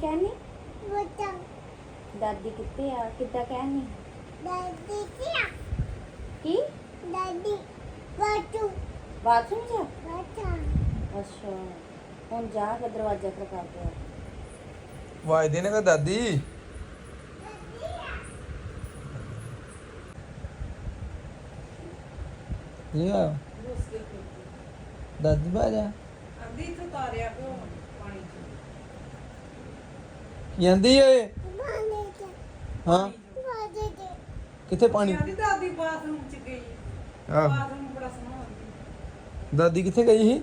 ਕਹਿਣੀ ਬੋਟਾ ਦਾਦੀ ਕਿੱਥੇ ਆ? ਕਿੱਦਾਂ ਕਹਿਣੀ ਦਾਦੀ ਕੀ ਕੀ? ਦਾਦੀ ਬਾਟੂ ਬਾਥਰੂਮ 'ਚ ਬਾਟਾ ਅੱਛਾ। ਹੁਣ ਜਾ ਕੇ ਦਰਵਾਜ਼ਾ ਖੜਕਾ ਕੇ ਆ। ਆਵਾਜ਼ ਦੇਣੇ ਕਾ ਦਾਦੀ? ਇਹ ਆ। ਦਾਦੀ ਬਾਜਾ ਆਂਦੀ ਇੱਥੇ ਤਾਰਿਆ ਚ ਜਾਂਦੀ ਤੇ ਹਾਂ। ਕਿੱਥੇ ਪਾਣੀ? ਦਾਦੀ ਬਾਥਰੂਮ ਚ ਗਈ। ਆਹ। ਬਾਥਰੂਮ ਬੜਾ ਸੋਹਣਾ ਦਾਦੀ ਕਿੱਥੇ ਗਈ ਸੀ?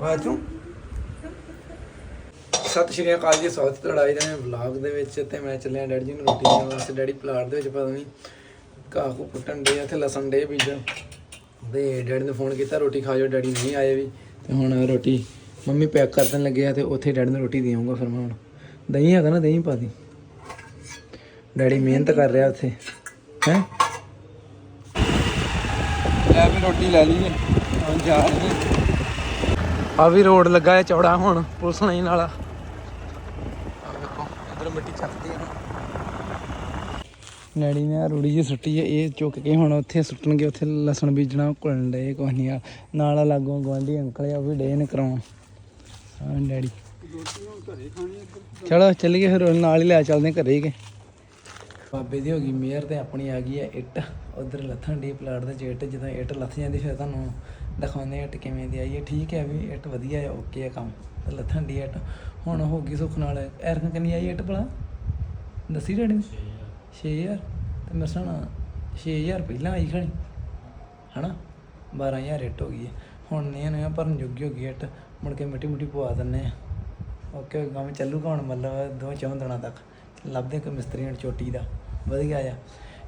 ਬਾਥਰੂਮ। ਸਤਿ ਸ਼੍ਰੀ ਅਕਾਲ ਜੀ ਸਵਾਗਤ ਹੈ ਤੁਹਾਡਾ ਵਲੌਗ ਦੇ ਵਿੱਚ ਤੇ ਮੈਂ ਚੱਲਿਆ ਡੈਡੀ ਜੀ ਨੂੰ ਰੋਟੀ ਦੇਣ ਵਾਸਤੇ। ਡੈਡੀ ਪਲਾਟ ਦੇ ਵਿੱਚ ਪਤਾ ਨਹੀਂ ਘਾਹ ਕੋ ਪੁੱਟਣ ਦੇ ਇੱਥੇ ਲਸਣ ਦੇ ਬੀਜਣ ਤੇ ਡੈਡੀ ਨੇ ਫੋਨ ਕੀਤਾ ਰੋਟੀ ਖਾ ਜਾਓ ਡੈਡੀ ਨਹੀਂ ਆਏ ਵੀ। ਤੇ ਹੁਣ ਰੋਟੀ ਮੰਮੀ ਪੈਕ ਕਰ ਦੇਣ ਲੱਗੇ ਆ ਤੇ ਉੱਥੇ ਡੈਡੀ ਨੂੰ ਰੋਟੀ ਦੇਵਾਂਗਾ ਫਿਰ ਮੈਂ ਹੁਣ। ਦਹੀਂ ਹੈਗਾ ਨਾ ਦਹੀਂ ਪਾ ਦੀ। ਡੈਡੀ ਮਿਹਨਤ ਕਰ ਰਿਹਾ ਉੱਥੇ। ਹੈ? ਲੈ ਵੀ ਰੋਟੀ ਲੈ ਲਈਏ। ਹੁਣ ਜਾ ਰਹੇ ਆ ਵੀ ਰੋਡ ਲੱਗਾ ਹੈ ਚੌੜਾ ਹੁਣ ਪੁਲਿਸ ਲਾਈਨ ਵਾਲਾ ਆ ਵੇਖੋ ਇਧਰ ਮਿੱਟੀ ਚੱਕਦੀ ਹੈ ਨੈੜੀ ਨੇ। ਰੂੜੀ ਜੀ ਸੁੱਟੀ ਹੈ ਇਹ ਚੁੱਕ ਕੇ ਹੁਣ ਉੱਥੇ ਸੁੱਟਣਗੇ ਉੱਥੇ ਲਸਣ ਬੀਜਣਾ ਘੁਲਣ ਦੇ ਕੋਈ ਨਹੀਂ ਆ। ਨਾਲ ਲਾਗੋਂ ਗਵਾਂਢੀ ਅੰਕਲ ਆ ਉਹ ਵੀ ਡੇ ਨੇ ਕਰਾਉਣ ਹਾਂ ਡੈਡੀ। ਚਲੋ ਚੱਲੀਏ ਫਿਰ ਨਾਲ ਹੀ ਲੈ ਚੱਲਦੇ ਹਾਂ ਘਰੇ ਹੀ ਕੇ। ਬਾਬੇ ਦੀ ਹੋ ਗਈ ਮੇਅਰ ਤੇ ਆਪਣੀ ਆ ਗਈ ਹੈ ਇੱਟ। ਉਧਰ ਲੱਥਣ ਦੀ ਪਲਾਟ ਦੇ ਜੇਟ ਜਦੋਂ ਇੱਟ ਲੱਥ ਜਾਂਦੀ ਫਿਰ ਤੁਹਾਨੂੰ ਦਿਖਾਉਂਦੇ ਹਾਂ ਇੱਟ ਕਿਵੇਂ ਦੀ ਆਈ ਹੈ। ਠੀਕ ਹੈ ਵੀ ਇੱਟ ਵਧੀਆ ਹੈ ਓਕੇ ਹੈ ਕੰਮ। ਤੇ ਲੱਥਣ ਦੀ ਇੱਟ। ਹੁਣ ਹੋ ਗਈ ਸੁੱਖ ਨਾਲ। ਐਰਕਨ ਕਿੰਨੀ ਆਈ ਇੱਟ ਭਲਾ? ਦੱਸੀ ਰੇੜੀ 6000 ਤੇ ਮੇਰੇ ਸਾਨਾ 6000 ਪਹਿਲਾਂ ਆਈ ਖਣੀ? ਹਨਾ? 12000 ਇੱਟ ਹੋ ਗਈ ਹੈ। ਹੁਣ ਨਹੀਂ ਨਾ ਭਰਨ ਜੋਗੀ ਹੋ ਗਈ ਇੱਟ ਮੁੜ ਕੇ ਮਿੱਟੀ ਮੁੱਟੀ ਪਵਾ ਦਿੰਨੇ ਆ ਓਕੇ ਕੰਮ ਚੱਲੂਗਾ ਹੁਣ ਮਤਲਬ ਦੋ ਚੌਂ ਦਿਨਾਂ ਤੱਕ। ਲੱਭਦੇ ਕੋਈ ਮਿਸਤਰੀ ਹੁਣ ਚੋਟੀ ਦਾ। ਵਧੀਆ ਆ।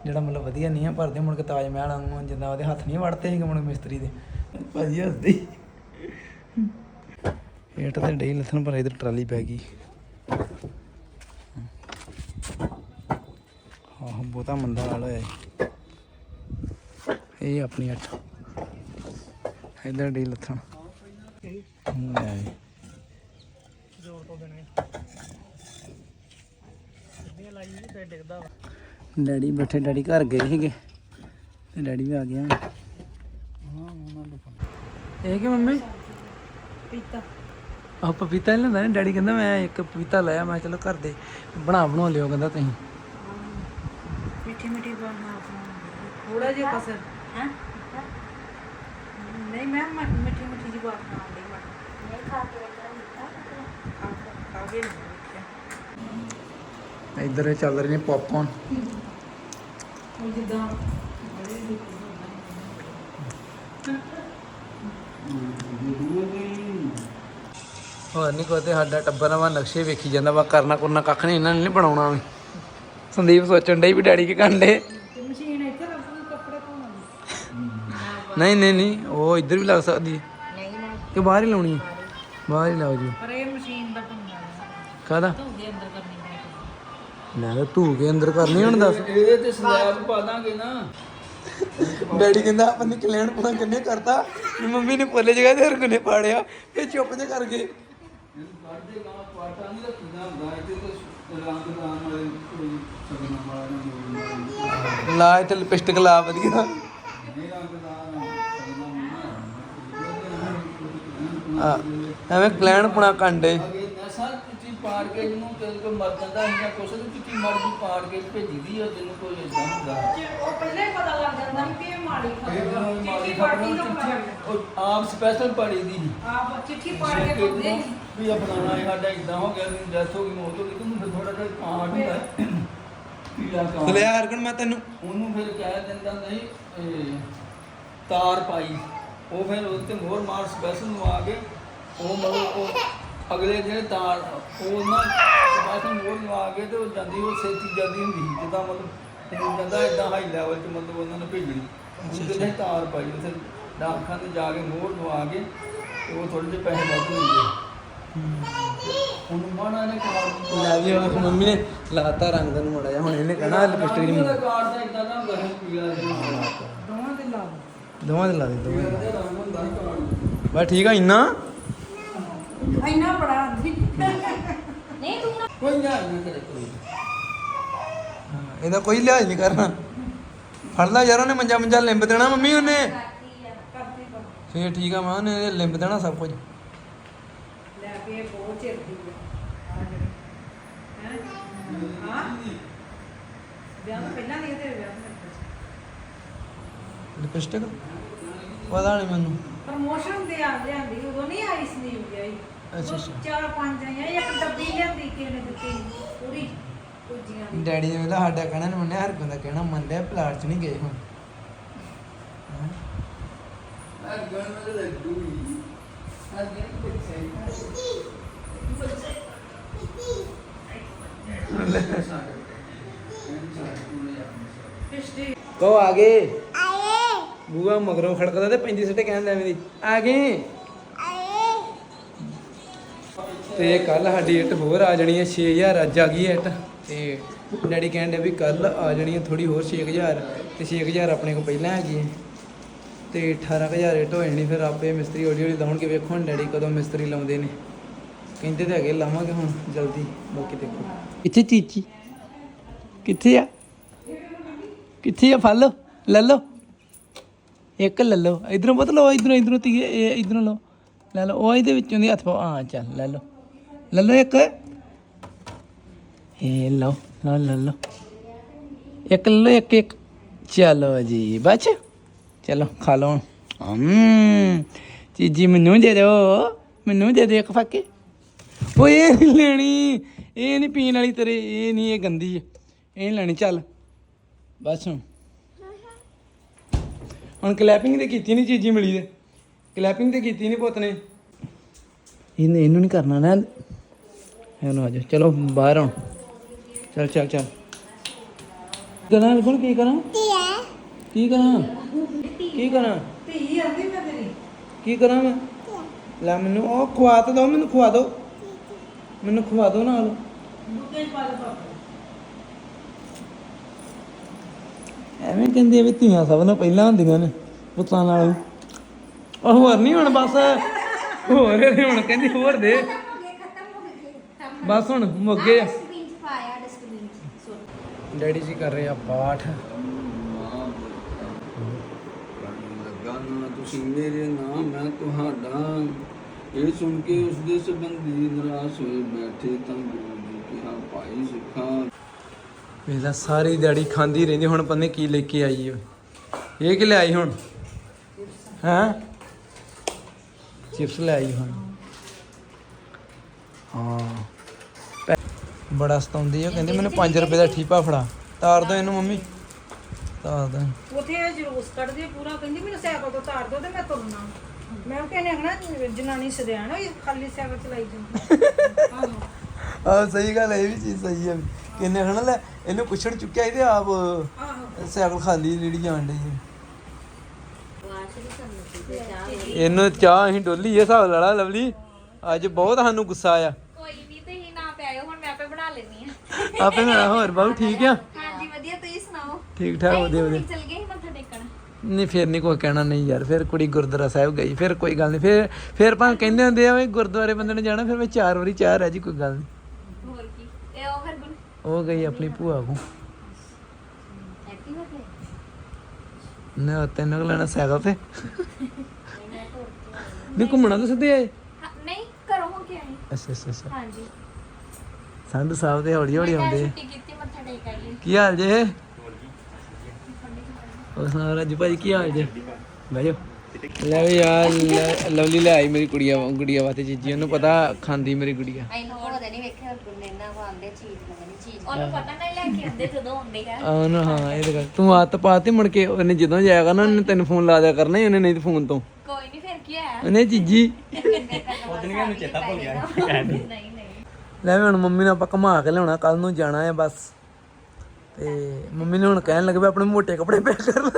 ਜਿਹੜਾ ਮਤਲਬ ਵਧੀਆ ਨਹੀਂ ਆ, ਭਰਦੇ ਮੁੜ ਕੇ ਤਾਜ ਮਹਿਲ ਵਾਂਗੂ, ਜਿੱਦਾਂ ਉਹਦੇ ਹੱਥ ਨਹੀਂ ਵੜਦੇ ਸੀਗੇ ਮੁੜ ਮਿਸਤਰੀ ਦੇ। ਭਾਜੀ, ਹੱਸਦੀ ਹੇਠ ਤੇ ਡੇ ਲਥਨ ਪਰ ਇਧਰ ਟਰਾਲੀ ਪੈ ਗਈ। ਆਹ, ਬਹੁਤਾ ਮੰਦਾ ਹਾਲ ਹੋਇਆ ਇਹ ਆਪਣੀ ਅੱਠ। ਇਧਰ ਡੇ ਲਥਨ ਲੈ ਜੀ। ਡੈਡੀ ਬੈਠੇ ਡੈਡੀ ਘਰ ਗਏ ਸੀਗੇ ਤੇ ਡੈਡੀ ਵੀ ਆ ਗਿਆ ਇਹ ਕਿ ਮੰਮੀ? ਪੀਤਾ ਆਹ ਪਪੀਤਾ ਨਹੀਂ ਲੈਂਦਾ ਨਾ? ਡੈਡੀ ਕਹਿੰਦਾ ਮੈਂ ਇੱਕ ਪਪੀਤਾ ਲਿਆ ਮੈਂ ਕਿਹਾ ਚਲੋ ਘਰ ਦੇ ਬਣਾ ਬਣਾਉ ਲਿਓ ਕਹਿੰਦਾ ਤੁਸੀਂ। ਮਿੱਠੀ ਮਿੱਠੀ ਬਣਾ ਥੋੜਾ ਜਿਹਾ ਕਸਰ ਹੈ? ਨਹੀਂ ਮੈਂ ਮਿੱਠੀ ਮਿੱਠੀ ਜੀ ਬਾਤ ਨਾ ਆਉਂਦੀ ਮੈਂ। ਨਹੀਂ ਖਾ ਕੇ ਵੇਖਣਾ ਖਾ ਕੇ ਨਹੀਂ ਇੱਧਰ ਚੱਲ ਰਹੇ ਨੇ ਪੌਪਕੌਰਨ ਉਹ ਜਿੱਦਾਂ ਹੋਰ ਨਹੀਂ ਕੋਈ ਤੇ ਸਾਡਾ ਟੱਬਰ ਵਾ ਨਕਸ਼ੇ ਵੇਖੀ ਜਾਂਦਾ ਵਾ ਕਰਨਾ ਕਰਨਾ ਕੱਖ ਨਹੀਂ ਇਹਨਾਂ ਨੇ ਨਹੀਂ ਬਣਾਉਣਾ ਵੀ। ਸੰਦੀਪ ਸੋਚਣ ਡਈ ਵੀ ਡੈਡੀ ਕੀ ਕਰਨ ਡੇ ਨਹੀਂ ਨਹੀਂ ਨਹੀਂ ਉਹ ਇੱਧਰ ਵੀ ਲੱਗ ਸਕਦੀ ਹੈ। ਨਹੀਂ ਨਾ ਕਿ ਬਾਹਰ ਹੀ ਲਾਉਣੀ ਹੈ? ਬਾਹਰ ਹੀ ਲਾਓ ਜੀ। ਪਰ ਇਹ ਮਸ਼ੀਨ ਦਾ ਪੰਗਾ ਹੈ। ਕਾਹਦਾ? ਧੋਦੇ ਅੰਦਰ ਕਰਨੀ ਪੈਂਦੀ ਮੈਂ ਤਾਂ ਧੂ ਕੇ ਅੰਦਰ ਕਰਨੀ ਹੁਣ ਦੱਸ। ਇਹਦੇ ਤੇ ਸਲੈਬ ਪਾ ਦਾਂਗੇ ਨਾ। ਡੈਡੀ ਕਹਿੰਦਾ ਆਪਾਂ ਨੇ ਕਲਿਆਣ ਪੂਰਾ ਕਿੰਨੇ ਕਰਤਾ। ਮੰਮੀ ਨੇ ਪੋਲੇ ਜਗ੍ਹਾ ਤੇ ਹਰ ਕੋਨੇ ਪਾੜਿਆ। ਇਹ ਚੁੱਪ ਜੇ ਕਰ ਗਏ। ਕੱਢਦੇ ਗਾਂ ਪਾਟਾ ਨਹੀਂ ਰੱਖੀਦਾ ਹੁੰਦਾ ਇਹਦੇ ਤੇ ਰੰਗ ਦਾਨ ਵਾਲੇ ਕੋਈ ਸਗਨ ਵਾਲਾ ਨਾ ਹੋਵੇ ਲਾ ਇੱਥੇ ਲਿਪਸਟਿਕ ਲਾ ਵਧੀਆ ਨਹੀਂ ਰੰਗ ਦਾਨ ਆ, ਐਵੇਂ ਕਲਿਆਣ ਪੁਣਾ ਕੰਡੇ। ਅਗੇ ਨਸਾ ਚਿੱਟੀ ਪਾੜ ਕੇ ਜਿਹਨੂੰ ਕੋਈ ਕੋਈ ਮਰ ਜਾਂਦਾ ਹੁੰਦਾ ਕੁਛ ਨੂੰ ਚਿੱਟੀ ਮਰਦੀ ਪਾੜ ਕੇ ਭੇਜੀ ਦੀ ਆ ਜਿਹਨੂੰ ਕੋਈ ਇਦਾਂ ਹੁੰਦਾ। ਉਹ ਪਹਿਲਾਂ ਹੀ ਪਤਾ ਲੱਗ ਜਾਂਦਾ ਸੀ ਕਿ ਇਹ ਮਾੜੀ ਇਹ ਖਬਰ ਜਦੋਂ ਮਾੜੀ ਚਿੱਠੀ ਖਬਰ ਪਾਰਟੀ ਨੂੰ ਤੋਂ ਚਿੱਠੀ ਉਹ ਆਪ ਸਪੈਸ਼ਲ ਪੜੀ ਦੀ ਸੀ। ਆਪ ਚਿੱਠੀ ਪਾੜ ਕੇ ਪਾਉਂਦੇ ਸੀ। ਵੀ ਆਪਣਾ ਇਹ ਸਾਡਾ ਇਦਾਂ ਹੋ ਗਿਆ ਵੀ ਡੈਥ ਹੋ ਗਈ ਮੌਤ ਹੋ ਗਈ ਤੈਨੂੰ ਫਿਰ ਥੋੜਾ ਜਿਹਾ ਪਾੜ ਹੁੰਦਾ ਪੀਲਾ ਕਾਂ ਚਲੇ ਹਰਗਣ ਮੈਂ ਤੈਨੂੰ। ਉਹਨੂੰ ਫਿਰ ਕਹਿ ਦਿੰਦਾ ਨਹੀਂ ਇਹ ਤਾਰ ਪਾਈ। ਉਹ ਫਿਰ ਉਹਦੇ ਤੇ ਮੋਹਰ ਮਾਰ ਸਪੈਸ਼ਲ ਨੂੰ ਆ ਕੇ ਉਹ ਮਤਲਬ ਉਹ ਅਗਲੇ ਜਿਹੜੇ ਤਾਰ ਉਹ ਨਾ ਸਪੈਸ਼ਲ ਮੋਹਰ ਨੂੰ ਆ ਕੇ ਤੇ ਉਹ ਜਾਂਦੀ ਉਹ ਛੇਤੀ ਜਾਂਦੀ ਹੁੰਦੀ ਸੀ ਜਿੱਦਾਂ ਮਤਲਬ ਉਹ ਜਾਂਦਾ ਇਦਾਂ ਹਾਈ ਲੈਵਲ 'ਚ ਮਤਲਬ ਉਹਨਾਂ ਨੇ ਭੇਜਣੀ। ਉਹਦੇ ਤਾਰ ਪਾਈ ਉੱਥੇ ਡਾਕਖਾਨੇ ਤੇ ਜਾ ਕੇ ਮੋਹਰ ਨੂੰ ਆ ਕੇ ਤੇ ਉਹ ਥੋੜੇ ਜਿਹੇ ਪੈਸੇ ਵੱਧ ਹੁੰਦੇ ਉਹਨੂੰ ਮਾਣਾ ਨੇ ਕਾਰਡ ਲੈ ਵੀ ਉਹ ਮੰਮੀ ਨੇ ਲਾਤਾ ਰੰਗ ਦਾ ਮੋੜਾ ਜਾ ਹੁਣ ਇਹਨੇ ਕਹਣਾ ਲਿਪਸਟਿਕ ਨਹੀਂ ਉਹਦਾ ਕਾਰਡ ਦਾ ਇਦਾਂ ਦਾ ਹੁੰਦਾ ਹੈ ਪੀਲਾ ਜਿਹਾ। ਦੋਵਾਂ ਦੇ ਲਾ ਦੇ ਦੋਵਾਂ ਦੇ ਬਸ ਠੀਕ ਆ ਇੰਨਾ? ਇੰਨਾ ਬੜਾ ਆਂਦੀ। ਕੋਈ ਨਾ ਨਾ ਕਰੇ ਕੋਈ ਇਹਦਾ ਕੋਈ ਲਿਹਾਜ਼ ਨਹੀਂ ਕਰਨਾ। ਫੜ ਲੈ ਯਾਰ ਉਹਨੇ ਮੰਜਾ ਮੰਜਾ ਲਿੰਬ ਦੇਣਾ ਮੰਮੀ ਉਹਨੇ। ਫੇਰ ਠੀਕ ਆ ਮੈਂ ਉਹਨੇ ਲਿੰਬ ਦੇਣਾ ਸਭ ਕੁਝ। ਲੈ ਕੇ ਇਹ ਬਹੁਤ ਚਿਰ ਦੀ ਆ। ਆ ਜਿਹੜੀ ਹੈ? ਹਾਂ? ਵਿਆਹ ਤੋਂ ਪਹਿਲਾਂ ਨਹੀਂ ਤੇ ਵਿਆਹ ਤੋਂ? ਲਿਪਸਟਿਕ? ਪਤਾ ਨਹੀਂ ਮੈਨੂੰ। ਪ੍ਰਮੋਸ਼ਨ ਦੇ ਆ ਲਿਆਂਦੀ ਉਦੋਂ ਨਹੀਂ ਆਈ ਸਨੀਪ ਗਈ ਅੱਛਾ, ਅੱਛਾ। ਚਾਰ ਪੰਜ ਆਈਆਂ ਇੱਕ ਡੱਬੀ ਲਿਆਂਦੀ ਕਿਸੇ ਨੇ ਦਿੱਤੀ ਪੂਰੀ ਕੁਜੀਆਂ ਦੀ। ਡੈਡੀ ਨੇ ਵੇਲਾ ਸਾਡਾ ਕਹਿਣਾ ਨਹੀਂ ਮੰਨਿਆ ਹਰ ਬੰਦਾ ਕਹਿਣਾ ਮੰਨਿਆ ਪਲਾਟ ਚ ਨਹੀਂ ਗਏ ਹੁਣ। ਹੈਂ? ਆ ਗਣ ਵਿੱਚ ਲੱਡੂ ਹੀ ਆ ਗਣ ਬੱਚੇ ਪਿਛਲੀ ਕਹੋ ਆ ਗਏ? ਆਏ ਬੂਆ ਮਗਰੋਂ ਖੜਕਦਾ ਤੇ ਪੈਂਦੀ ਸਿੱਟੇ ਕਹਿੰਦੇ ਐਵੇਂ ਦੀ ਆ ਗਏ ਤੇ ਕੱਲ ਸਾਡੀ ਇੱਟ ਹੋਰ ਆ ਜਾਣੀ ਹੈ 6000 ਅੱਜ ਆ ਗਈ ਇੱਟ। ਤੇ ਡੈਡੀ ਕਹਿੰਦੇ ਵੀ ਕੱਲ ਆ ਜਾਣੀ ਹੈ ਥੋੜੀ ਹੋਰ 6000 ਤੇ 6000 ਆਪਣੇ ਕੋਲ ਪਹਿਲਾਂ ਹੈਗੀ ਹੈ ਤੇ 18000 ਇੱਟ ਹੋ ਜਾਣੀ ਫਿਰ ਆਪੇ ਮਿਸਤਰੀ ਹੌਲੀ ਹੌਲੀ ਲਾਉਣਗੇ, ਵੇਖੋ ਹੁਣ ਡੈਡੀ ਕਦੋਂ ਮਿਸਤਰੀ ਲਾਉਂਦੇ ਨੇ। ਕਹਿੰਦੇ ਤੇ ਹੈਗੇ, ਲਾਵਾਂਗੇ ਹੁਣ ਜਲਦੀ, ਬਾਕੀ ਦੇਖੋ। ਕਿੱਥੇ ਚੀਚੀ, ਕਿੱਥੇ ਆ? ਕਿੱਥੇ ਆ ਫੜ ਲੈ ਲਓ। ਇੱਕ ਲੈ ਲਓ। ਇਧਰੋਂ ਪਤਾ ਲਓ ਇਧਰੋਂ ਇਧਰੋਂ ਤੀਏ ਇਹ ਇਧਰੋਂ ਲਓ। ਲੈ ਲਓ, ਉਹ ਇਹਦੇ ਵਿੱਚੋਂ ਦੀ ਹੱਥ ਪਾਓ। ਹਾਂ, ਚੱਲ, ਲੈ ਲਓ। ਲੈ ਲਓ ਇੱਕ। ਇਹ ਲਓ ਲਓ, ਲੈ ਲਓ। ਇੱਕ ਲੈ ਲਓ, ਇੱਕ ਇੱਕ। ਚਲੋ ਜੀ ਬਚ ਚਲੋ, ਖਾ ਲਓ ਹਮ। ਚੀਜੀ ਮੈਨੂੰ ਦੇ ਦਿਓ। ਮੈਨੂੰ ਦੇ ਦੇ ਇੱਕ ਫੱਕੇ। ਓਏ, ਇਹ ਨਹੀਂ ਲੈਣੀ। ਇਹ ਨਹੀਂ ਪੀਣ ਵਾਲੀ ਤੇਰੇ। ਇਹ ਨਹੀਂ, ਇਹ ਗੰਦੀ ਹੈ ਇਹ ਨੀ ਲੈਣੀ। ਚੱਲ। ਬਸ ਹੁਣ ਕਲੈਪਿੰਗ ਤੇ ਕੀਤੀ ਨਹੀਂ ਚੀਜ਼ੀ ਮਿਲੀ ਤੇ। ਕਲੈਪਿੰਗ ਤੇ ਕੀਤੀ ਨਹੀਂ ਪੁੱਤ ਨੇ। ਇਹਨੇ ਇਹਨੂੰ ਨਹੀਂ ਕਰਨਾ ਨਾ। ਇਹਨੂੰ ਆ ਜਾ ਚਲੋ ਬਾਹਰ ਹੁਣ ਚੱਲ ਚੱਲ ਚੱਲ। ਕਰਾਂ ਕੋਲ ਕੀ ਕਰਾਂ? ਕੀ ਕਰਾਂ? ਕੀ ਕਰਾਂ? ਧੀ ਆਂਦੀ ਮੈਂ ਤੇਰੀ। ਕੀ ਕਰਾਂ ਮੈਂ? ਲੈ ਮੈਨੂੰ ਉਹ ਖਵਾ ਤਾਂ ਦੋ ਮੈਨੂੰ ਖਵਾ ਦੋ। ਮੈਨੂੰ ਖਵਾ ਦੋ ਨਾਲ। ਮੁੱਕੇ ਪਾ ਐਵੇਂ ਕਹਿੰਦੇ ਆ ਵੀ ਧੀਆਂ ਸਭ ਨੂੰ ਪਹਿਲਾਂ ਹੁੰਦੀਆਂ ਨੇ ਪੁੱਤਾਂ ਨਾਲ। ਉਹ ਹੋਰ ਨਹੀਂ ਹੁਣ ਬਸ ਹੋਰ ਇਹਦੇ ਹੁਣ ਕਹਿੰਦੀ ਹੋਰ ਦੇ। ਬਸ ਹੁਣ ਮੁੱਗੇ ਆ ਡਸਟਬਿਨ ਚ ਪਾਇਆ ਡਸਟਬਿਨ ਚ ਸੁੱਟ ਡੈਡੀ ਜੀ ਕਰ ਰਹੇ ਆ ਪਾਠ। ਲੱਗਾ ਨਾ ਤੁਸੀਂ ਮੇਰੇ ਨਾਮ ਮੈਂ ਤੁਹਾਡਾ ਇਹ ਸੁਣ ਕੇ ਉਸ ਦੇ ਸੰਬੰਧੀ ਨਿਰਾਸ਼ ਹੋਏ ਬੈਠੇ ਤਾਂ ਗੁਰੂ ਜੀ ਕਿਹਾ ਭਾਈ ਸਿੱਖਾ ਵੇਲਾ ਸਾਰੀ ਦਿਹਾੜੀ ਖਾਂਦੀ ਰਹਿੰਦੀ ਹੁਣ ਪਤਾ ਨੀ ਕੀ ਲੈ ਕੇ ਆਈ ਓ ਇਹ ਕੀ ਲੈ ਆਈ ਹੁਣ? ਹੈਂ? ਚਿਪਸ ਲੈ ਆਈ ਹੁਣ। ਹਾਂ। ਬੜਾ ਸਤਾਉਂਦੀ ਆ ਕਹਿੰਦੀ ਮੈਨੂੰ 5 ਰੁਪਏ ਦਾ ਠੀਪਾ ਫੜਾ। ਤਾਰ ਦੋ ਇਹਨੂੰ ਮੰਮੀ। ਤਾਰ ਦੋ। ਉਥੇ ਇਹ ਜਲੂਸ ਕੱਢਦੀ ਪੂਰਾ ਕਹਿੰਦੀ ਮੈਨੂੰ ਸਾਈਕਲ ਤੋਂ ਤਾਰ ਦੋ ਤੇ ਮੈਂ ਤੁਰਨਾ। ਮੈਂ ਕਹਿੰਨੇ ਹਨਾ ਜਨਾਨੀ ਸਦਿਆਣ ਹੋਈ ਖਾਲੀ ਸਾਈਕਲ ਚਲਾਈ ਜਾਂਦੀ। ਆਹੋ ਆ ਸਹੀ ਗੱਲ ਹੈ, ਇਹ ਵੀ ਚੀਜ਼ ਸਹੀ ਹੈ ਕਿੰਨੇ ਹਨਾ ਲੈ ਇਹਨੂੰ ਪੁੱਛਣ ਚੁੱਕਿਆ ਇਹਦੇ ਆਪ ਆਹੋ। ਸਾਈਕਲ ਖਾਲੀ ਜਿਹੜੀ ਜਾਣ ਡਈ ਹੈ ਚਾਹ ਇਹਨੂੰ ਚਾਹ ਅਸੀਂ ਡੋਲੀ ਇਹ ਹਿਸਾਬ ਲਾਲਾ ਲਵਲੀ। ਅੱਜ ਬਹੁਤ ਸਾਨੂੰ ਗੁੱਸਾ ਆਇਆ। ਕੋਈ ਨਹੀਂ ਤੁਸੀਂ ਨਾ ਪਿਆਇਓ ਹੁਣ ਮੈਂ ਆਪੇ ਬਣਾ ਲੈਣੀ ਆ ਆਪੇ ਹੋਰ ਬਾਬੂ ਠੀਕ ਆ? ਹਾਂਜੀ ਵਧੀਆ ਤੁਸੀਂ ਸੁਣਾਓ? ਠੀਕ ਠਾਕ ਵਧੀਆ ਵਧੀਆ। ਚਲ ਗਏ ਸੀ ਮੱਥਾ ਟੇਕਣ। ਨਹੀਂ ਫਿਰ ਨਹੀਂ ਕੋਈ ਕਹਿਣਾ ਨਹੀਂ ਯਾਰ ਫਿਰ ਕੁੜੀ ਗੁਰਦੁਆਰਾ ਸਾਹਿਬ ਗਈ ਫਿਰ ਕੋਈ ਗੱਲ ਨਹੀਂ ਫਿਰ ਫਿਰ ਭਾਂ ਕਹਿੰਦੇ ਹੁੰਦੇ ਆ ਵੀ ਗੁਰਦੁਆਰੇ ਬੰਦੇ ਨੇ ਜਾਣਾ ਫਿਰ ਮੈਂ ਚਾਰ ਵਾਰੀ ਚਾਰ ਹੈ ਜੀ ਕੋਈ ਗੱਲ ਨਹੀਂ ਹੋਰ ਕੀ ਇਹ ਉਹ ਫਿਰ ਗੁਣ ਉਹ ਗਈ ਆਪਣੀ ਭੂਆ ਕੋ। ਐਕਟਿਵ ਤੈਨੂੰ ਕਿ ਲੈਣਾ ਸਾਈਕਲ ਤੇ। ਨਹੀਂ, ਘੁੰਮਣਾ ਤਾਂ ਸਿੱਧੇ ਆਏ? ਨਹੀਂ ਘਰੋਂ ਹੋ ਕੇ ਆਏ ਅੱਛਾ ਅੱਛਾ ਅੱਛਾ। ਹਾਂਜੀ ਸੰਧੂ ਸਾਹਿਬ ਤੇ ਹੌਲੀ ਹੌਲੀ ਆਉਂਦੇ ਛੁੱਟੀ ਕੀਤੀ ਮੱਥਾ ਟੇਕ ਆਈ ਕੀ ਹਾਲ ਜੇ? ਹੋਰ ਸੁਣਾ ਰਾਜੂ ਭਾਈ ਕੀ ਹਾਲ ਜੇ? ਬਹਿ ਲੈ ਵੀ ਯਾਰ ਲਵਲੀ ਲੈ ਆਈ ਮੇਰੀ ਕੁੜੀਆ, ਗੁੜੀਆ ਵਾਸਤੇ ਚੀਜ਼ੀ ਉਹਨੂੰ ਪਤਾ ਖਾਂਦੀ ਮੇਰੀ ਗੁੜੀਆ। ਇਹਨੂੰ ਉਹਦੇ ਨਹੀਂ ਵੇਖਿਆ, ਗੁੰਨੇ ਨਾ ਖਾਂਦੇ ਚੀਜ਼ ਉਹਨੂੰ ਪਤਾ ਨਹੀਂ ਲੈ ਕੇ ਆਉਂਦੇ ਜਦੋਂ ਆਉਂਦੇ ਆ। ਉਹਨੂੰ ਹਾਂ ਇਹ ਤਾਂ ਗੱਲ। ਤੂੰ ਆਤ ਪਾਤੀ ਮੁੜ ਕੇ ਉਹਨੇ ਜਦੋਂ ਜਾਇਆ ਕਰਨਾ ਉਹਨੇ ਤੈਨੂੰ ਫੋਨ ਲਾ ਦਿਆ ਕਰਨਾ ਹੀ ਉਹਨੇ ਨਹੀਂ ਫੋਨ ਤੋਂ। ਕੋਈ ਨਹੀਂ ਫਿਰ ਕੀ ਹੋਇਆ? ਉਹਨੇ ਚੀਜੀ ਉਹਦੀਆਂ ਨੂੰ ਚੇਤਾ ਭੁੱਲ ਗਿਆ। ਨਹੀਂ ਨਹੀਂ। ਲੈ ਵੀ ਹੁਣ ਮੰਮੀ ਨੂੰ ਆਪਾਂ ਘੁਮਾ ਕੇ ਲਿਆਉਣਾ ਕੱਲ ਨੂੰ ਜਾਣਾ ਹੈ ਬਸ। ਤੇ ਮੰਮੀ ਨੇ ਹੁਣ ਕਹਿਣ ਲੱਗੇ ਵੀ ਆਪਣੇ ਮੋਟੇ ਕੱਪੜੇ ਪੈਕ ਕਰ ਲੈ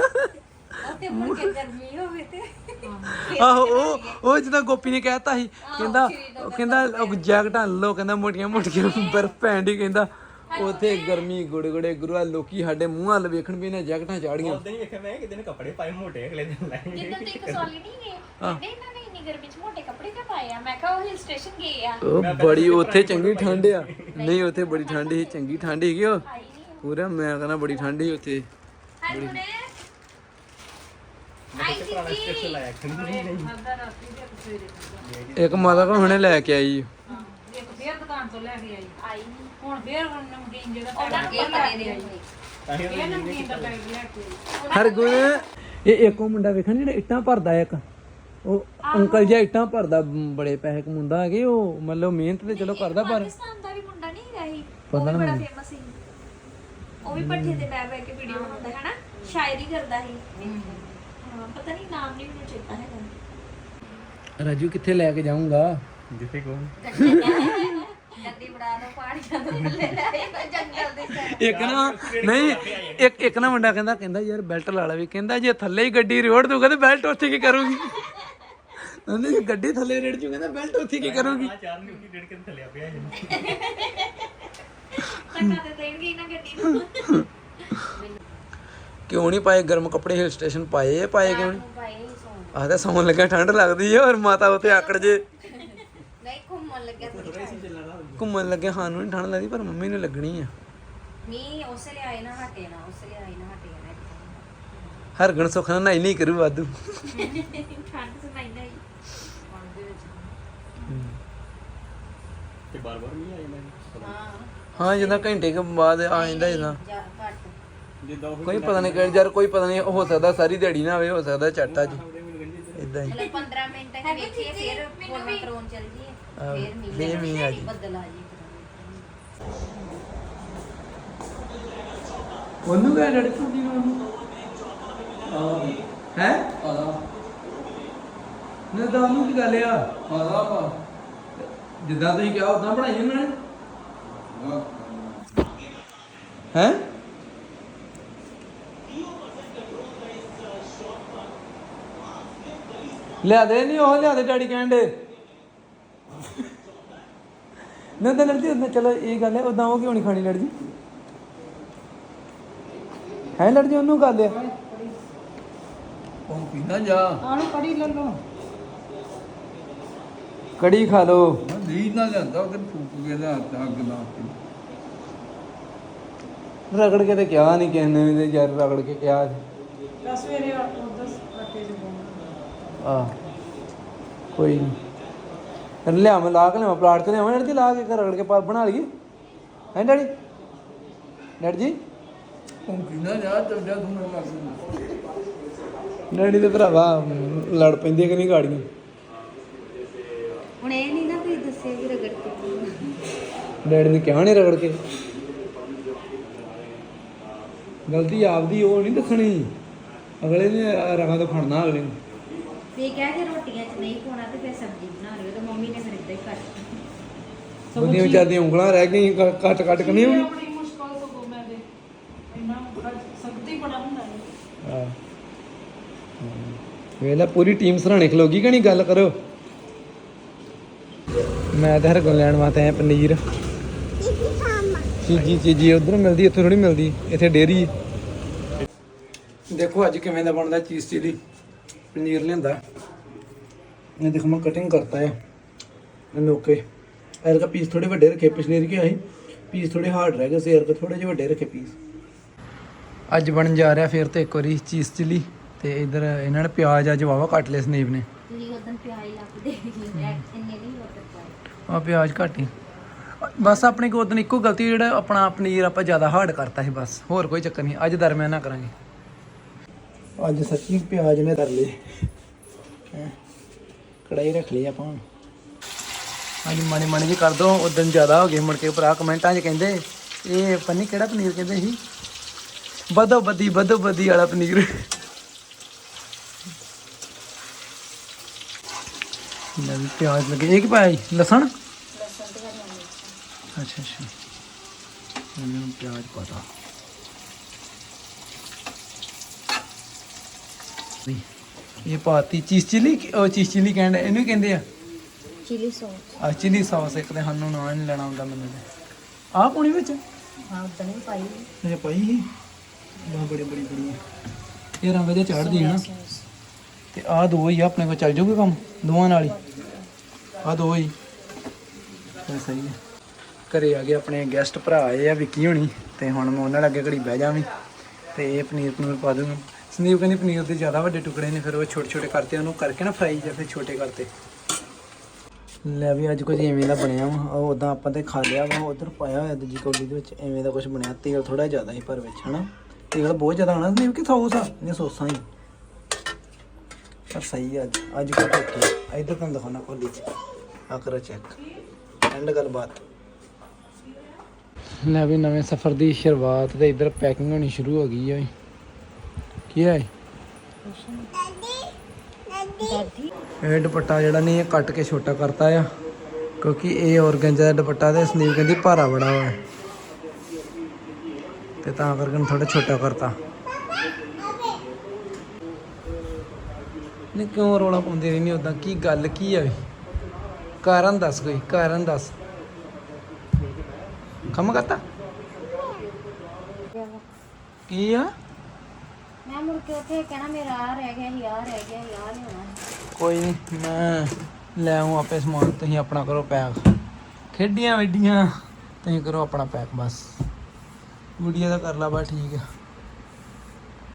ਤੇ ਮੁੜ ਕੇ ਗਰਮੀ ਹੋਵੇ ਤੇ। ਆਹੋ ਉਹ ਉਹ ਜਦੋਂ ਗੋਪੀ ਨੇ ਕਹਿਤਾ ਸੀ ਕਹਿੰਦਾ ਉਹ ਕਹਿੰਦਾ ਉਹ ਜੈਕਟਾਂ ਲਓ ਕਹਿੰਦਾ ਮੋਟੀਆਂ ਮੋਟੀਆਂ ਬਰਫ ਪੈਂਦੀ ਕਹਿੰਦਾ ਉਥੇ ਗਰਮੀ ਗੁੜ ਗੁੜੇ ਗੁਰੂਆ ਲੋਕੀ ਸਾਡੇ ਮੂੰਹ ਵੱਲ ਵੇਖਣ ਵੀ ਨੇ ਜੈਕਟਾਂ ਚਾੜੀਆਂ। ਨਹੀਂ ਵੇਖਿਆ ਮੈਂ ਕਿਤੇ ਨੇ ਕੱਪੜੇ ਪਾਏ ਮੋਟੇ ਅਗਲੇ ਦਿਨ ਲੈ ਜਿੱਦਾਂ ਤੇ ਇੱਕ ਸੌਲੀ ਨਹੀਂ ਗਏ ਕਹਿੰਦੇ ਇਹਨਾਂ ਨੇ ਇੰਨੀ ਗਰਮੀ ਚ ਮੋਟੇ ਕੱਪੜੇ ਕਿਉਂ ਪਾਏ ਆ? ਮੈਂ ਕਿਹਾ ਉਹ ਹਿਲ ਸਟੇਸ਼ਨ ਗਏ ਆ। ਉਹ ਬੜੀ ਉੱਥੇ ਚੰਗੀ ਠੰਡ ਆ। ਨਹੀਂ ਉੱਥੇ ਬੜੀ ਠੰਡ ਸੀ ਚੰਗੀ ਠੰਡ ਸੀਗੀ ਉਹ। ਪੂਰਾ ਮੈਂ ਕਹਿੰਦਾ ਬੜੀ ਠੰਡ ਸੀ ਉੱਥੇ। ਇੱਕ ਮਾਤਾ ਕੋ ਹੁਣੇ ਲੈ ਕੇ ਆਈ। ਦੁਕਾਨ ਤੋਂ ਲੈ ਕੇ ਆਈ। ਆਈ ਨਹੀਂ ਹੁਣ ਫੇਰ ਹੁਣ ਨਮਕੀਨ ਜਿਹੜਾ ਉਹਨਾਂ ਨੂੰ ਕੀ ਕਰੇ ਦੇ ਫੇਰ ਨਮਕੀਨ ਦਾ ਪੈਕਟ ਲੈ ਕੇ ਆਈ। ਹਰਗੁਣ ਇਹ ਇੱਕ ਮੁੰਡਾ ਵੇਖਣ ਜਿਹੜਾ ਇੱਟਾਂ ਭਰਦਾ ਇੱਕ? ਉਹ ਅੰਕਲ ਜਿਹਾ ਇੱਟਾਂ ਭਰਦਾ ਮ, ਬੜੇ ਪੈਸੇ ਕਮਾਉਂਦਾ ਹੈਗੇ ਉਹ ਮਤਲਬ ਮਿਹਨਤ ਤੇ ਚਲੋ ਕਰਦਾ ਪਰ ਪਾਕਿਸਤਾਨ ਦਾ ਵੀ ਮੁੰਡਾ ਨਹੀਂ ਹੈਗਾ ਸੀ। ਪਤਾ ਉਹ ਵੀ ਨੀ ਬੜਾ ਮੈਨੂੰ। ਫੇਮਸ ਸੀ। ਉਹ ਵੀ ਪੱਠੇ ਤੇ ਬੈ ਬੈ ਕੇ ਵੀਡੀਓ ਬਣਾਉਂਦਾ ਹੈ ਨਾ ਸ਼ਾਇਰੀ ਕਰਦਾ ਸੀ। ਹਾਂ। ਪਤਾ ਨਹੀਂ ਨਾਮ ਨਹੀਂ ਮੈਨੂੰ ਚੇਤਾ ਹੈਗਾ। ਰਾਜੂ ਕਿੱਥੇ ਲੈ ਕੇ ਜਾਊਂਗਾ? ਦੋ ਤੋਂ ਥੱਲੇ ਲੈ ਜੰਗਲ ਦੇ ਸੈਰ। ਇੱਕ ਨਾ ਨਹੀਂ ਇੱਕ ਇੱਕ ਨਾ ਮੁੰਡਾ ਕਹਿੰਦਾ ਕਹਿੰਦਾ ਯਾਰ ਬੈਲਟ ਲਾ ਲੈ ਵੀ ਕਹਿੰਦਾ ਜੇ ਥੱਲੇ ਹੀ ਗੱਡੀ ਰੋੜ ਦੂਗਾ ਤੇ ਬੈਲਟ ਉੱਥੇ ਕੀ ਕਰੂਗੀ? ਉਹਨੇ ਜੇ ਗੱਡੀ ਥੱਲੇ ਰੇੜ ਜੂ ਕਹਿੰਦਾ ਬੈਲਟ ਉੱਥੇ ਕੀ ਕਰੂਗੀ? ਧੱਕਾ ਤੇ ਦੇਣਗੇ ਇਹਨਾਂ ਗੱਡੀ ਨੂੰ। ਕਿਉਂ ਨਹੀਂ ਪਾਏ ਗਰਮ ਕੱਪੜੇ ਹਿਲ ਸਟੇਸ਼ਨ ਪਾਏ ਆ, ਪਾਏ ਕਿਉਂ ਨਹੀਂ ਭਾਈ ਸੌਂ ਆਹਦਾ ਸੌਣ। ਲੱਗਾ ਠੰਡ ਲੱਗਦੀ ਹੈ ਔਰ ਮਾਤਾ ਉੱਤੇ ਆਕੜ ਜੇ। ਨਹੀਂ ਘੁੰਮਣ ਲੱਗਿਆ ਥੋੜੀ ਘੁੰਮਣ ਲੱਗੇ ਸਾਨੂੰ ਨਹੀਂ ਠੰਡ ਲੱਗਦੀ ਪਰ ਮੰਮੀ ਨੂੰ ਲੱਗਣੀ ਆ। ਮੀ ਉਸੇ ਲਈ ਆਏ ਨਾ ਹਟੇ ਨਾ ਉਸੇ ਲਈ ਆਏ ਨਾ ਹਟੇ ਨਾ ਹਰਗਣ ਸੁੱਖ ਨਾਲ ਨਹੀਂ ਨਹੀਂ ਕਰੂ ਵਾਧੂ। ਠੰਡ ਸੁਣਾਈ ਨਹੀਂ। ਹਾਂ। ਹਾਂ ਜਦੋਂ ਘੰਟੇ ਕੇ ਬਾਅਦ ਆ ਜਾਂਦਾ ਜਾਂ ਉਹ ਕੋਈ ਪਤਾ ਨਹੀਂ ਕਿ ਯਾਰ ਕੋਈ ਪਤਾ ਨਹੀਂ ਹੋ ਸਕਦਾ ਸਾਰੀ ਦਿਹਾੜੀ ਨਾ ਹੋਵੇ ਹੋ ਸਕਦਾ ਝੱਟ ਅੱਜ। ਇਦਾਂ ਹੀ। ਮਤਲਬ 15 ਮਿੰਟ ਹੀ ਵੇਖੀਏ ਫਿਰ ਫੋਨ ਕਰੋਨ ਚੱਲ ਆਹ, ਫਿਰ ਮੀਂਹ ਆ ਜੀ। ਬੱਦਲ ਆ ਜੀ ਉਹਨੂੰ ਕਹਿ ਹੈ? ਆਦਾ ਨਾ ਤਾਂ ਉਹਨੂੰ ਕੀ ਗੱਲ ਆ? ਜਿੱਦਾਂ ਤੁਸੀਂ ਕਿਹਾ ਉਦਾਂ ਬਣਾਈ ਉਹਨਾਂ ਨੇ? ਹੈ? ਲਿਆ ਦੇ ਨਹੀਂ ਉਹ ਲਿਆ ਦੇ ਡੈਡੀ ਕਹਿੰਦੇ ਨਾ ਤਾਂ ਲੜਦੀ ਉਦਾਂ ਚਲੋ ਇਹ ਗੱਲ ਹੈ ਉਦਾਂ ਉਹ ਕਿਉਂ ਨਹੀਂ ਖਾਣੀ ਲੜਦੀ ਹੈ ਲੜਦੀ ਉਹਨੂੰ ਗੱਲ? ਆ ਉਹ ਪੀਂਦਾ ਜਾ। ਆਣੂ ਕੜੀ ਲੈ ਲਓ। ਕੜੀ ਖਾ ਲੋ ਨੀਂਦ ਨਾ ਜਾਂਦਾ ਉਹ ਫੂਕ ਕੇ ਦਾ ਅੱਗ ਨਾ ਰਗੜ ਕੇ ਤੇ ਕਿਹਾ ਨਹੀਂ ਕਿਸੇ ਨੇ ਵੀ ਤੇ ਯਾਰ ਰਗੜ ਕੇ ਕਿਹਾ ਉੱਠ ਦਸ ਆਟੇ ਚ ਪਾਉਣਾ ਆ ਕੋਈ ਨਹੀਂ ਲਿਆ ਮੈਂ ਲਾ ਕੇ ਲਿਆ ਪਲਾਟ ਤੇ ਲਿਆਵਾਂ ਡੈਡੀ ਲਾ ਕੇ ਘਰ ਰਗੜ ਕੇ ਪਾ ਬਣਾ ਲਈਏ। ਹੈ ਡੈਡੀ? ਡੈਡੀ ਜੀ? ਉਹ ਪੀਂਦਾ ਜਾ ਚੱਲ ਜਾ ਤੂੰ ਮੇਰੇ ਲੱਗ ਡੈਡੀ ਦੇ ਭਰਾਵਾ ਲੜ ਪੈਂਦੇ ਕਿ ਨਹੀਂ ਗਾੜੀਆਂ? ਹੁਣ ਇਹ ਨਹੀਂ ਨਾ ਕੋਈ ਦੱਸੇ ਵੀ ਰਗੜ ਕੇ ਡੈਡੀ ਨੇ ਕਿਹਾ ਨਹੀਂ ਰਗੜ ਕੇ? ਗਲਤੀ ਆਪਦੀ ਉਹ ਨਹੀਂ ਦੱਸਣੀ। ਅਗਲੇ ਨੇ ਰਗਾਂ ਤੋਂ ਫੜਨਾ ਅਗਲੇ ਨੂੰ। ਤੇ ਕਹਿ ਕੇ ਰੋਟੀਆਂ 'ਚ ਨਹੀਂ ਪਾਉਣਾ ਤੇ ਫਿਰ ਸਬਜ਼ੀ ਬਣਾ ਲਿਓ ਤੇ ਮੰਮੀ ਨੇ ਫਿਰ ਇਦਾਂ ਹੀ ਕਰ ਉਹਦੀਆਂ ਵਿਚਾਰਦੀਆਂ ਉਂਗਲਾਂ ਰਹਿ ਗਈਆਂ ਕੱਟ ਕੱਟ ਕੇ ਨਹੀਂ ਹੋਣੀ? ਬੜੀ ਮੁਸ਼ਕਲ ਤੋਂ ਗੋ ਮੈਂ ਦੇ ਇੰਨਾ ਸਖਤੀ ਬੜਾ ਹੁੰਦਾ ਹੈ। ਆ ਵੇਲਾ ਪੂਰੀ ਟੀਮ ਸਰਾਣੇ ਖਲੋਗੀ ਕਿ ਨਹੀਂ ਗੱਲ ਕਰੋ। ਮੈਂ ਤਾਂ ਹਰ ਕੋਲ ਲੈਣ ਵਾਸਤੇ ਆਇਆ ਪਨੀਰ। ਚੀਜੀ ਚੀਜੀ ਉਧਰ ਮਿਲਦੀ ਇੱਥੇ ਥੋੜੀ ਮਿਲਦੀ ਇੱਥੇ ਡੇਰੀ ਹੈ। ਦੇਖੋ ਅੱਜ ਕਿਵੇਂ ਦਾ ਬਣਦਾ ਚੀਜ਼ ਚਿਲੀ ਪਨੀਰ ਲਿਆਂਦਾ। ਇਹ ਦੇਖੋ ਮੈਂ ਕਟਿੰਗ ਕਰਤਾ ਹੈ ਇਹਨੂੰ ਓਕੇ ਇਹਦੇ ਕਾ ਪੀਸ ਥੋੜੇ ਵੱਡੇ ਰੱਖੇ ਪਿਛਲੇ ਰ ਆਏ ਪੀਸ ਥੋੜੇ ਹਾਰਡ ਰਹਿ ਗਏ ਸੀ ਇਹਦੇ ਥੋੜੇ ਜਿਹੇ ਵੱਡੇ ਰੱਖੇ ਪੀਸ ਅੱਜ ਬਣਨ ਜਾ ਰਿਹਾ ਫਿਰ ਤੇ ਇੱਕ ਵਾਰੀ ਚੀਜ਼ ਚਿਲੀ ਤੇ ਇਧਰ ਇਹਨਾਂ ਨੇ ਪਿਆਜ਼ ਅੱਜ ਵਾਵਾ ਕੱਟ ਲਏ ਸਨੀਪ ਨੇ। ਤੁਸੀਂ ਉਦੋਂ ਪਿਆਜ਼ ਲੱਗ ਦੇ ਇੰਨੇ ਨਹੀਂ ਲੋਟਰ ਪਾਏ ਆ ਪਿਆਜ਼ ਘੱਟ ਹੀ। ਬਸ ਆਪਣੇ ਕੋ ਉਦੋਂ ਇੱਕੋ ਗਲਤੀ ਜਿਹੜਾ ਆਪਣਾ ਪਨੀਰ ਆਪਾਂ ਜ਼ਿਆਦਾ ਹਾਰਡ ਕਰਤਾ ਸੀ ਬਸ। ਹੋਰ ਕੋਈ ਚੱਕਰ ਨਹੀਂ ਅੱਜ ਦਰਮਿਆਨਾ ਕਰਾਂਗੇ। ਅੱਜ ਸੱਚੀ ਪਿਆਜ਼ ਨੇ ਧਰ ਲਏ। ਕੜਾਈ ਰੱਖ ਲਈ ਆਪਾਂ। ਅੱਜ ਮਾੜੀ ਮਾੜੀ ਜੀ ਕਰ ਦੋ ਉਦੋਂ ਜ਼ਿਆਦਾ ਹੋ ਗਏ ਮੁੜ ਕੇ ਭਰਾ ਕਮੈਂਟਾਂ 'ਚ ਕਹਿੰਦੇ ਇਹ ਪੰਨੀ ਕਿਹੜਾ ਪਨੀਰ ਕਹਿੰਦੇ ਸੀ। ਬਦੋ ਬਦੀ ਬਦੋ ਬਦੀ ਵਾਲਾ ਪਨੀਰ। ਲੈ ਵੀ ਪਿਆਜ਼ ਲੱਗੇ। ਇਹ ਕੀ ਪਾਇਆ ਜੀ? ਲਸਣ? ਲਸਣ ਤੇ ਅੱਛਾ ਅੱਛਾ। ਇਹਨੂੰ ਪਿਆਜ਼ ਪਾਤਾ ਇਹ ਪਾਤੀ। ਚੀਜ਼ ਚਿਲੀ ਉਹ ਚੀਜ਼ ਚਿਲੀ ਕਹਿੰਦੇ ਇਹਨੂੰ ਹੀ ਕਹਿੰਦੇ ਆ? Chilli sauce. ਆ ਚਿਲੀ ਸੌਸ ਇੱਕ ਤੇ ਸਾਨੂੰ ਨਾ ਨਹੀਂ ਲੈਣਾ ਹੁੰਦਾ ਮੈਨੂੰ ਤੇ। ਆਹ ਪਾਉਣੀ ਵਿੱਚ? ਹਾਂ ਉਦੋਂ ਹੀ ਪਾਈ। ਇਹ ਪਾਈ ਹੀ ਬਹੁਤ ਬੜੀ ਬੜੀ ਬੜੀ। ਇਹ ਰੰਗ ਜਿਹਾ ਚੜਦੀ ਹੈ ਨਾ। ਤੇ ਆਹ ਦੋ ਹੀ ਆ ਆਪਣੇ ਕੋਲ ਚੱਲ ਜਾਊਗਾ ਕੰਮ? ਦੋਵਾਂ ਨਾਲ ਹੀ? ਆਹ ਦੋ ਹੀ। ਸਹੀ ਹੈ। ਘਰੇ ਆ ਗਏ ਆਪਣੇ ਗੈਸਟ ਭਰਾ ਆਏ ਆ ਵਿੱਕੀ ਹੋਣੀ। ਤੇ ਹੁਣ ਮੈਂ ਉਹਨਾਂ ਨਾਲ ਅੱਗੇ ਘੜੀ ਬਹਿ ਜਾਵਾਂ। ਤੇ ਇਹ ਪਨੀਰ ਪਨੂਰ ਪਾ ਦੂੰਗਾ। ਸੰਦੀਪ ਕਹਿੰਦੀ ਪਨੀਰ ਦੇ ਜ਼ਿਆਦਾ ਵੱਡੇ ਟੁਕੜੇ ਨੇ ਫਿਰ ਉਹ ਛੋਟੇ ਛੋਟੇ ਕਰਤੇ ਉਹਨੂੰ ਕਰਕੇ ਨਾ ਫਰਾਈ ਜਾਂ ਫਿਰ ਛੋਟੇ ਕਰਤੇ। ਲੈ ਵੀ ਅੱਜ ਕੁਝ ਐਵੇਂ ਦਾ ਬਣਿਆ ਵਾ ਉਹ ਉਦਾਂ ਆਪਾਂ ਤੇ ਖਾ ਲਿਆ ਵਾ ਉਧਰ ਪਾਇਆ ਹੋਇਆ ਦੂਜੀ ਕੌਲੀ ਦੇ ਵਿੱਚ ਐਵੇਂ ਦਾ ਕੁਝ ਬਣਿਆ ਤੇਲ ਥੋੜਾ ਜ਼ਿਆਦਾ ਹੀ ਪਰ ਵਿੱਚ ਹਨਾ। ਤੇਲ ਬਹੁਤ ਜ਼ਿਆਦਾ ਹੋਣਾ ਨਹੀਂ ਕਿ ਸੌਸ ਆ ਇਹ ਸੌਸਾਂ ਹੀ। ਪਰ ਸਹੀ ਆ ਅੱਜ ਅੱਜ ਕੋ ਟੋਕੀ ਇਧਰ ਤੁਹਾਨੂੰ ਦਿਖਾਉਣਾ ਕੌਲੀ ਚ ਆ ਕਰੋ ਚੈੱਕ ਐਂਡ ਗੱਲਬਾਤ। ਲੈ ਵੀ ਨਵੇਂ ਸਫ਼ਰ ਦੀ ਸ਼ੁਰੂਆਤ ਤੇ ਇਧਰ ਪੈਕਿੰਗ ਹੋਣੀ ਸ਼ੁਰੂ ਹੋ ਗਈ ਹੈ ਹੈ ਇਹ ਦੁਪੱਟਾ ਜਿਹੜਾ ਨਹੀਂ ਇਹ ਕੱਟ ਕੇ ਛੋਟਾ ਕਰਤਾ ਆ। ਕਿਉਂਕਿ ਇਹ ਔਰਗੰਜਾ ਦਾ ਦੁਪੱਟਾ ਤੇ ਸੰਦੀਪ ਕਹਿੰਦੀ ਭਾਰਾ ਬੜਾ ਹੋਇਆ। ਤੇ ਤਾਂ ਕਰਕੇ ਥੋੜਾ ਛੋਟਾ ਕਰਤਾ। ਨਹੀਂ ਕਿਉਂ ਰੋਲਾ ਪਾਉਂਦੀ ਰਹਿੰਦੀ ਉਦਾਂ ਕੀ ਗੱਲ ਕੀ ਆ ਵੀ ਕਾਰਨ ਦੱਸ ਕੋਈ ਕਾਰਨ ਦੱਸ। ਕੰਮ ਕਰਤਾ? ਕੀ ਆ? ਮੁੜ ਕੇ ਉੱਥੇ ਕਹਿਣਾ ਮੇਰਾ ਆ ਰਹਿ ਗਿਆ ਸੀ ਆ ਰਹਿ ਗਿਆ ਸੀ ਆ ਲਿਆਉਣਾ ਕੋਈ ਨਹੀਂ ਮੈਂ ਲੈ ਆਉਂ ਆਪੇ ਸਮਾਨ, ਤੁਸੀਂ ਆਪਣਾ ਕਰੋ ਪੈਕ। ਖੇਡੀਆਂ ਵੱਡੀਆਂ, ਤੁਸੀਂ ਕਰੋ ਆਪਣਾ ਪੈਕ, ਬਸ। ਗੁੜੀਆ ਦਾ ਕਰ ਲਾ, ਬਸ ਠੀਕ ਆ।